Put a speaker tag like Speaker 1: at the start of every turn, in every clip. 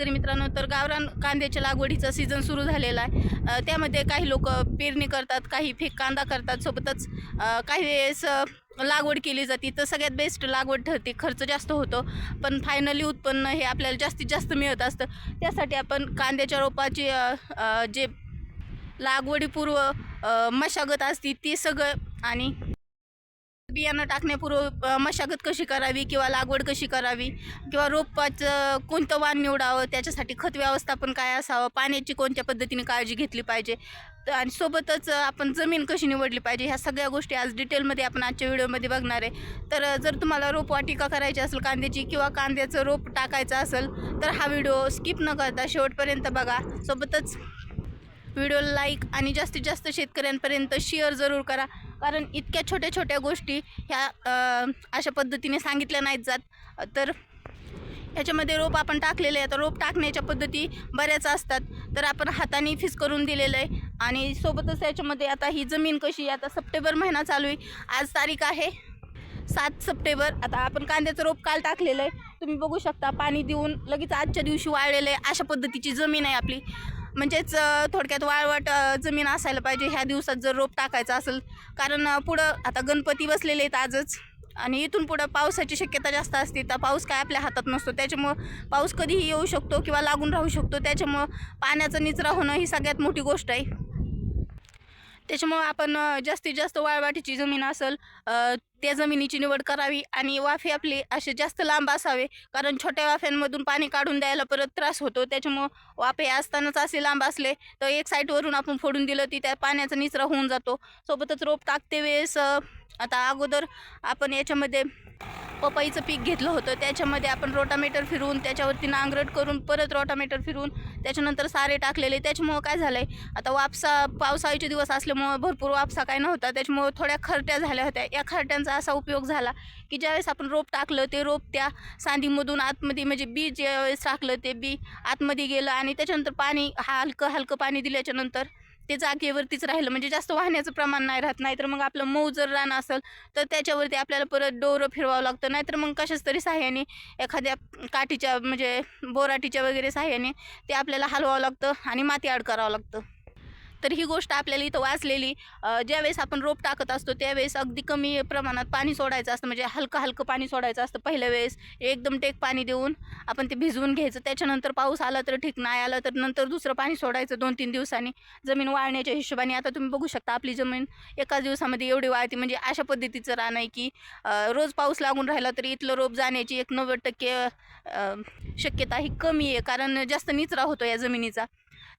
Speaker 1: शेतकरी मित्रांनो तर गावरान कांद्याच्या लागवडीचा सीझन सुरू झालेला आहे. त्यामध्ये काही लोक पेरणी करतात काही फेक कांदा करतात. सोबतच काही वेळेस लागवड केली जाते. तर सगळ्यात बेस्ट लागवड ठरते खर्च जास्त होतो. पण फायनली उत्पन्न हे आपल्याला जास्तीत जास्त मिळत असतं. त्यासाठी आपण कांद्याच्या रोपाची जे लागवडीपूर्व मशागत असते ते सगळं आणि बियाणं टाकण्यापूर्व मशागत कशी करावी किंवा लागवड कशी करावी किंवा रोपाचं कोणतं वाण निवडावं त्याच्यासाठी खत व्यवस्थापन काय असावं पाण्याची कोणत्या पद्धतीने काळजी घेतली पाहिजे तर आणि सोबतच आपण जमीन कशी निवडली पाहिजे ह्या सगळ्या गोष्टी आज डिटेलमध्ये आपण आजच्या व्हिडिओमध्ये बघणार आहे. तर जर तुम्हाला रोपवाटिका करायची असेल कांद्याची किंवा कांद्याचं रोप टाकायचं असेल तर हा व्हिडिओ स्किप न करता शेवटपर्यंत बघा. सोबतच व्हिडिओला लाईक आणि जास्तीत जास्त शेतकऱ्यांपर्यंत शेअर जरूर करा. कारण इतक्या छोट्या छोट्या गोष्टी ह्या अशा पद्धतीने सांगितल्या नाहीत जात. तर ह्याच्यामध्ये रोप आपण टाकलेले आहे तर रोप टाकण्याच्या पद्धती बऱ्याच असतात. तर आपण हाताने फिस करून दिलेलं आहे. आणि सोबतच याच्यामध्ये आता ही जमीन कशी आहे? आता सप्टेंबर महिना चालू आहे. आज तारीख आहे सात सप्टेंबर. आता आपण कांद्याचं रोप काल टाकलेलं आहे. तुम्ही बघू शकता पाणी देऊन लगेच आजच्या दिवशी वाळलेलं आहे. अशा पद्धतीची जमीन आहे आपली. म्हणजेच थोडक्यात वाळवट जमीन असायला पाहिजे. ह्या दिवसात जर रोप टाकायचं असेल कारण पुढं आता गणपती बसलेले आहेत आजच. आणि इथून पुढं पावसाची शक्यता जास्त असते. तर पाऊस काय आपल्या हातात नसतो. त्याच्यामुळं पाऊस कधीही येऊ शकतो किंवा लागून राहू शकतो. त्याच्यामुळं पाण्याचा निचरा होणं ही सगळ्यात मोठी गोष्ट आहे. त्याच्यामुळं आपण जास्तीत जास्त वाळवाटीची जमीन असेल त्या जमिनीची निवड करावी आणि वाफे आपले असे जास्त लांब असावे. कारण छोट्या वाफ्यांमधून पाणी काढून द्यायला परत त्रास होतो. त्याच्यामुळं वाफे असतानाच असे लांब असले तर एक साईडवरून आपण फोडून दिलं ती त्या पाण्याचा निचरा होऊन जातो. सोबतच रोप टाकते वेळेस आता अगोदर आपण याच्यामध्ये पपईचं पीक घेतलं होतं. त्याच्यामध्ये आपण रोटामेटर फिरवून त्याच्यावरती नांगरट करून परत रोटामेटर फिरवून त्याच्यानंतर सारे टाकलेले. त्याच्यामुळं काय झालं आहे आता वापसा पावसाळ्याचे दिवस असल्यामुळं भरपूर वापसा काय नव्हता. त्याच्यामुळं थोड्या खरट्या झाल्या होत्या. या खरट्यांचा असा उपयोग झाला की ज्यावेळेस आपण रोप टाकलं ते रोप त्या सांदीमधून आतमध्ये म्हणजे बी ज्यावेळेस टाकलं ते बी आतमध्ये गेलं आणि त्याच्यानंतर पाणी हलकं हलकं पाणी दिल्याच्यानंतर ते जागेवरतीच राहिलं. म्हणजे जास्त वाहण्याचं प्रमाण नाही राहत. नाहीतर मग आपलं मऊ जर रान असेल तर त्याच्यावरती आपल्याला परत डोरं फिरवावं लागतं. नाहीतर मग कशाच तरी साह्याने एखाद्या काठीच्या म्हणजे बोराटीच्या वगैरे साह्याने ते आपल्याला हलवावं लागतं आणि माती आड करावं लागतं. तर ही गोष्ट आपल्याला इथं वाचलेली. ज्यावेळेस आपण रोप टाकत असतो त्यावेळेस अगदी कमी प्रमाणात पाणी सोडायचं असतं. म्हणजे हलकं हलकं पाणी सोडायचं असतं पहिल्या वेळेस. एकदम टेक पाणी देऊन आपण ते भिजवून घ्यायचं. त्याच्यानंतर पाऊस आला तर ठीक नाही आला तर नंतर दुसरं पाणी सोडायचं दोन तीन दिवसांनी. जमीन वाळण्याच्या हिशोबाने. आता तुम्ही बघू शकता आपली जमीन एकाच दिवसामध्ये एवढी वाळते. म्हणजे अशा पद्धतीचं रान आहे की रोज पाऊस लागून राहिला तरी इथलं रोप जाण्याची एक नव्वद टक्के शक्यता ही कमी आहे. कारण जास्त निचरा होतो या जमिनीचा.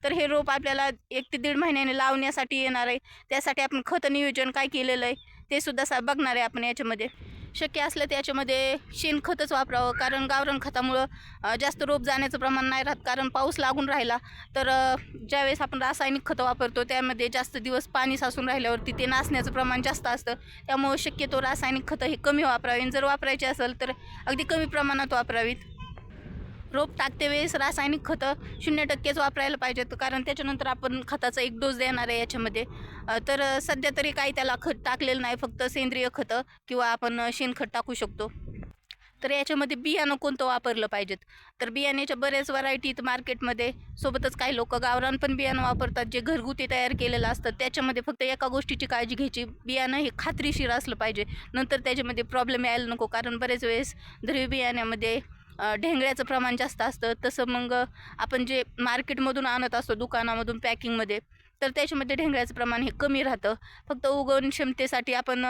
Speaker 1: तर हे रोप आपल्याला एक ते दीड महिन्याने लावण्यासाठी येणार आहे. त्यासाठी आपण खत नियोजन काय केलेलं आहे ते सुद्धा सा बघणार आहे आपण याच्यामध्ये. शक्य असलं तर याच्यामध्ये शेणखतच वापरावं कारण गावरण खतामुळं जास्त रोप जाण्याचं प्रमाण नाही राहत कारण पाऊस लागून राहिला. तर ज्यावेळेस आपण रासायनिक खतं वापरतो त्यामध्ये जास्त दिवस पाणी साचून राहिल्यावरती ते नासण्याचं प्रमाण जास्त असतं. त्यामुळं शक्यतो रासायनिक खतं हे कमी वापरावी. जर वापरायचे असेल तर अगदी कमी प्रमाणात वापरावीत. रोप टाकते वेळेस रासायनिक खतं शून्य टक्केच वापरायला पाहिजेत कारण त्याच्यानंतर आपण खताचा एक डोस देणार आहे याच्यामध्ये. तर सध्या तरी काही त्याला खत टाकलेलं नाही फक्त सेंद्रिय खतं किंवा आपण शेणखत टाकू शकतो. तर याच्यामध्ये बियाणं कोणतं वापरलं पाहिजेत? तर बियाण्याच्या बऱ्याच व्हरायटीत मार्केटमध्ये. सोबतच काही लोक गावरान पण बियाणं वापरतात जे घरगुती तयार केलेलं असतं. त्याच्यामध्ये फक्त एका गोष्टीची काळजी घ्यायची बियाणं हे खात्रीशीर असलं पाहिजे. नंतर त्याच्यामध्ये प्रॉब्लेम यायला नको कारण बरेच वेळेस द्रव्य बियाण्यामध्ये ढेंगळ्याचं प्रमाण जास्त असतं. तसं मग आपण जे मार्केटमधून आणत असतो दुकानामधून पॅकिंगमध्ये तर त्याच्यामध्ये ढेंगळ्याचं प्रमाण हे कमी राहतं. फक्त उगवण क्षमतेसाठी आपण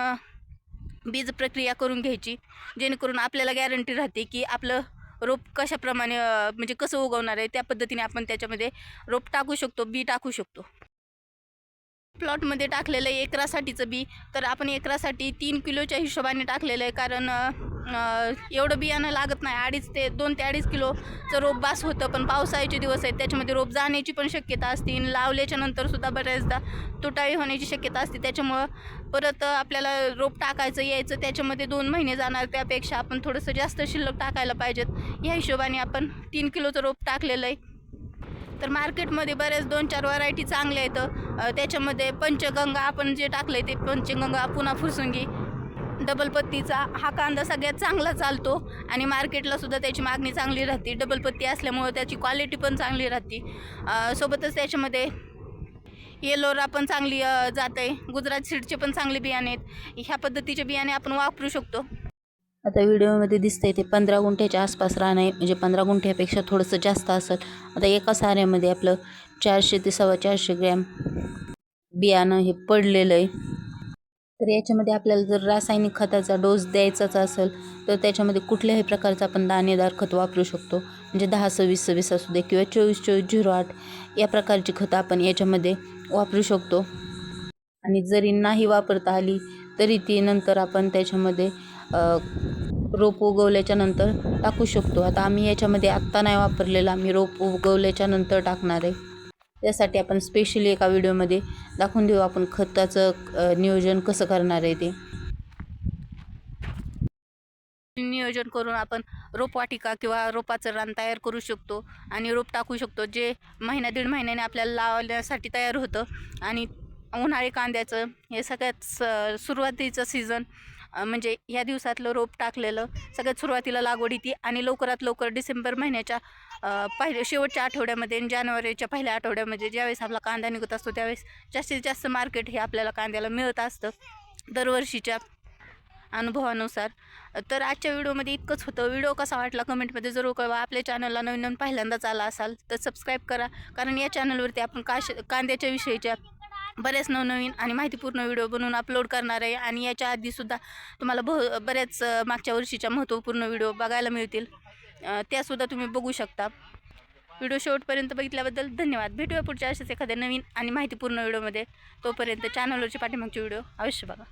Speaker 1: बीज प्रक्रिया करून घ्यायची जेणेकरून आपल्याला गॅरंटी राहते की आपलं रोप कशाप्रमाणे म्हणजे कसं उगवणार आहे त्या पद्धतीने आपण त्याच्यामध्ये रोप टाकू शकतो बी टाकू शकतो. प्लॉटमध्ये टाकलेलं आहे एकरासाठीचं बी तर आपण एकरासाठी तीन किलोच्या हिशोबाने टाकलेलं आहे. कारण एवढं बियाणं लागत नाही. अडीच ते दोन ते अडीच किलोचं रोप बास होतं पण पावसाळ्याचे दिवस आहेत. त्याच्यामध्ये रोप जाण्याची पण शक्यता असते. लावल्याच्या नंतर सुद्धा बऱ्याचदा तुटाळी होण्याची शक्यता असते. त्याच्यामुळं परत आपल्याला रोप टाकायचं यायचं त्याच्यामध्ये दोन महिने जाणार. त्यापेक्षा आपण थोडंसं जास्त शिल्लक टाकायला पाहिजेत. या हिशोबाने आपण तीन किलोचं रोप टाकलेलं आहे. तर मार्केटमध्ये बऱ्याच दोन चार व्हरायटी चांगल्या आहेत. त्याच्यामध्ये पंचगंगा आपण जे टाकलं आहे ते पंचगंगा पुन्हा फुरसुंगी डबल पत्तीचा हा कांदा सगळ्यात चांगला चालतो. आणि मार्केटला सुद्धा त्याची मागणी चांगली राहते. डबल पत्ती असल्यामुळं त्याची क्वालिटी पण चांगली राहते. सोबतच त्याच्यामध्ये येलोरा पण चांगली जात आहे गुजरात सीडचे पण चांगले बियाणे आहेत. ह्या पद्धतीचे बियाणे आपण वापरू शकतो.
Speaker 2: आता व्हिडिओमध्ये दिसतंय ते पंधरा गुंठ्याच्या आसपास राहणं आहे. म्हणजे पंधरा गुंठ्यापेक्षा थोडंसं जास्त असेल आता एका साऱ्यामध्ये आपलं चारशे ते सव्वा चारशे ग्रॅम बियाणं हे पडलेलं आहे. तर याच्यामध्ये आपल्याला जर रासायनिक खताचा डोस द्यायचाच असेल तर त्याच्यामध्ये कुठल्याही प्रकारचं आपण दाणेदार खत वापरू शकतो. म्हणजे दहा सव्वीस सव्वीस असू दे किंवा चोवीस चोवीस झिरो आठ या प्रकारची खतं आपण याच्यामध्ये वापरू शकतो. आणि जरी नाही वापरता आली तरी ती नंतर आपण त्याच्यामध्ये रोप उगवल्याच्या नंतर टाकू शकतो. आता आम्ही याच्यामध्ये आत्ता नाही वापरलेलं आम्ही रोप उगवल्याच्या नंतर टाकणार आहे. त्यासाठी आपण स्पेशली एका व्हिडिओमध्ये दाखवून देऊ आपण खताचं नियोजन कसं करणार आहे ते.
Speaker 1: नियोजन करून आपण रोपवाटिका किंवा रोपाचं रान तयार करू शकतो आणि रोप टाकू शकतो जे महिना दीड महिन्याने आपल्याला लावण्यासाठी तयार होतं. आणि उन्हाळी कांद्याचं हे सगळ्यात स सुरुवातीचं सीझन म्हणजे ह्या दिवसातलं रोप टाकलेलं सगळ्यात सुरुवातीला लागवड येते आणि लवकरात लवकर डिसेंबर महिन्याच्या पहिल्या शेवटच्या आठवड्यामध्ये आणि जानेवारीच्या पहिल्या आठवड्यामध्ये ज्यावेळेस आपला कांदा निघत असतो त्यावेळेस जास्तीत जास्त मार्केट हे आपल्याला कांद्याला मिळत असतं दरवर्षीच्या अनुभवानुसार. तर आजच्या व्हिडिओमध्ये इतकंच होतं. व्हिडिओ कसा वाटला कमेंटमध्ये जरूर कळवा. आपल्या चॅनलला नवीन नवीन पहिल्यांदाच आला असाल तर सबस्क्राईब करा. कारण या चॅनलवरती आपण काश कांद्याच्या विषयीच्या बरेच नवनवीन आणि माहितीपूर्ण व्हिडिओ बनवून अपलोड करणार आहे. आणि याच्या आधीसुद्धा तुम्हाला भ बऱ्याच मागच्या वर्षीच्या महत्त्वपूर्ण व्हिडिओ बघायला मिळतील. त्यासुद्धा तुम्ही बघू शकता. व्हिडिओ शेवटपर्यंत बघितल्याबद्दल धन्यवाद. भेटूया पुढच्या अशाच एखाद्या नवीन आणि माहितीपूर्ण व्हिडिओमध्ये. तोपर्यंत चॅनलवरचे पाठीमागचे व्हिडिओ अवश्य बघा.